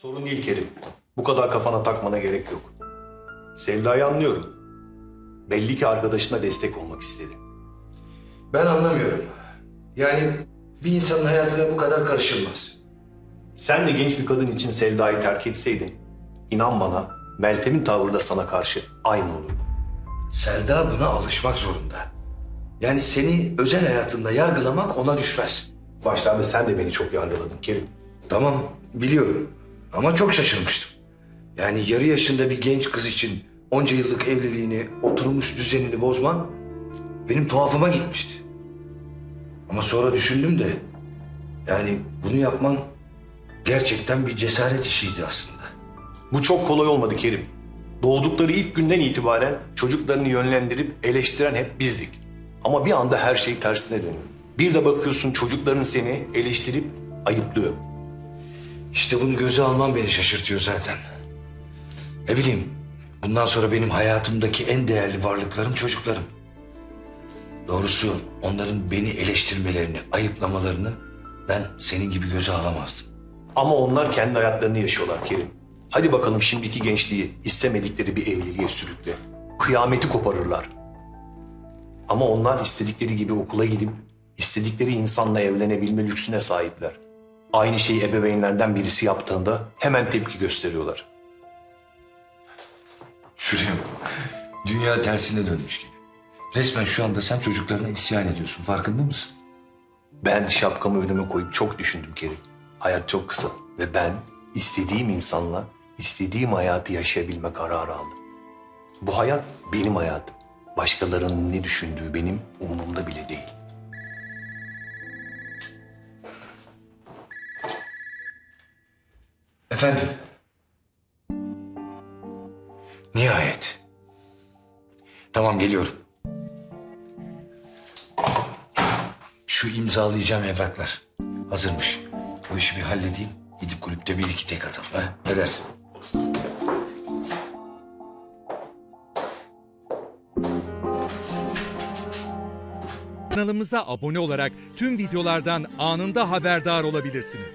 Sorun değil Kerim. Bu kadar kafana takmana gerek yok. Selda'yı anlıyorum. Belli ki arkadaşına destek olmak istedi. Ben anlamıyorum. Yani bir insanın hayatına bu kadar karışılmaz. Sen de genç bir kadın için Selda'yı terk etseydin, inan bana Meltem'in tavrı da sana karşı aynı olurdu. Selda buna alışmak zorunda. Yani seni özel hayatında yargılamak ona düşmez. Başlarda sen de beni çok yargıladın Kerim. Tamam biliyorum ama çok şaşırmıştım. Yani yarı yaşında bir genç kız için onca yıllık evliliğini, oturmuş düzenini bozman benim tuhafıma gitmişti. Ama sonra düşündüm de yani bunu yapman gerçekten bir cesaret işiydi aslında. Bu çok kolay olmadı Kerim. Doğdukları ilk günden itibaren çocuklarını yönlendirip eleştiren hep bizdik. Ama bir anda her şey tersine dönüyor. Bir de bakıyorsun çocukların seni eleştirip ayıplıyor. İşte bunu göze almam beni şaşırtıyor zaten. Ne bileyim, bundan sonra benim hayatımdaki en değerli varlıklarım çocuklarım. Doğrusu onların beni eleştirmelerini, ayıplamalarını ben senin gibi göze alamazdım. Ama onlar kendi hayatlarını yaşıyorlar Kerim. Hadi bakalım şimdiki gençliği istemedikleri bir evliliğe sürükle. Kıyameti koparırlar. Ama onlar istedikleri gibi okula gidip istedikleri insanla evlenebilme lüksüne sahipler. Aynı şeyi ebeveynlerden birisi yaptığında hemen tepki gösteriyorlar. Şuraya bak. Dünya tersine dönmüş gibi. Resmen şu anda sen çocuklarına isyan ediyorsun. Farkında mısın? Ben şapkamı önüme koyup çok düşündüm Kerim. Hayat çok kısa ve ben istediğim insanla istediğim hayatı yaşayabilme kararı aldım. Bu hayat benim hayatım. Başkalarının ne düşündüğü benim umurumda bile değil. Efendim? Nihayet. Tamam geliyorum. Şu imzalayacağım evraklar. Hazırmış. Bu işi bir halledeyim. Gidip kulüpte bir iki tek atalım. Ha? Ne dersin? Kanalımıza abone olarak tüm videolardan anında haberdar olabilirsiniz.